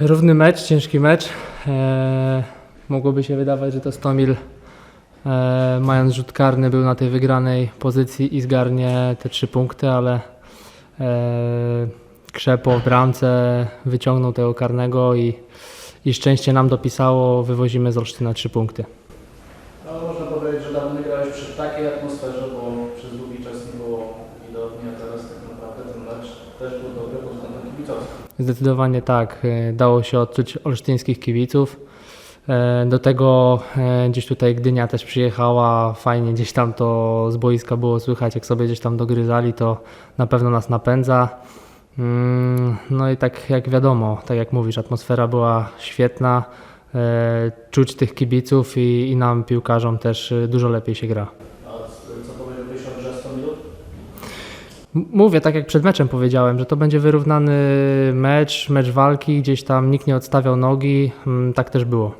Równy mecz, ciężki mecz. E, mogłoby się wydawać, że to Stomil, e, mając rzut karny, był na tej wygranej pozycji i zgarnie te trzy punkty, ale e, Krzepo w bramce wyciągnął tego karnego i, i szczęście nam dopisało, wywozimy z Olsztyna trzy punkty. No, można powiedzieć, że dawno grałeś przy takiej atmosferze, bo przez długi czas nie było też był dobry pod kibicowskim. Zdecydowanie tak. e, Dało się odczuć olsztyńskich kibiców. E, Do tego e, gdzieś tutaj Gdynia też przyjechała, fajnie gdzieś tam to z boiska było słychać, jak sobie gdzieś tam dogryzali, to na pewno nas napędza. Mm, No i tak jak wiadomo, tak jak mówisz, atmosfera była świetna, czuć tych kibiców i, i nam piłkarzom też dużo lepiej się gra. Mówię, tak jak przed meczem powiedziałem, że to będzie wyrównany mecz, mecz walki, gdzieś tam nikt nie odstawiał nogi, mm, tak też było.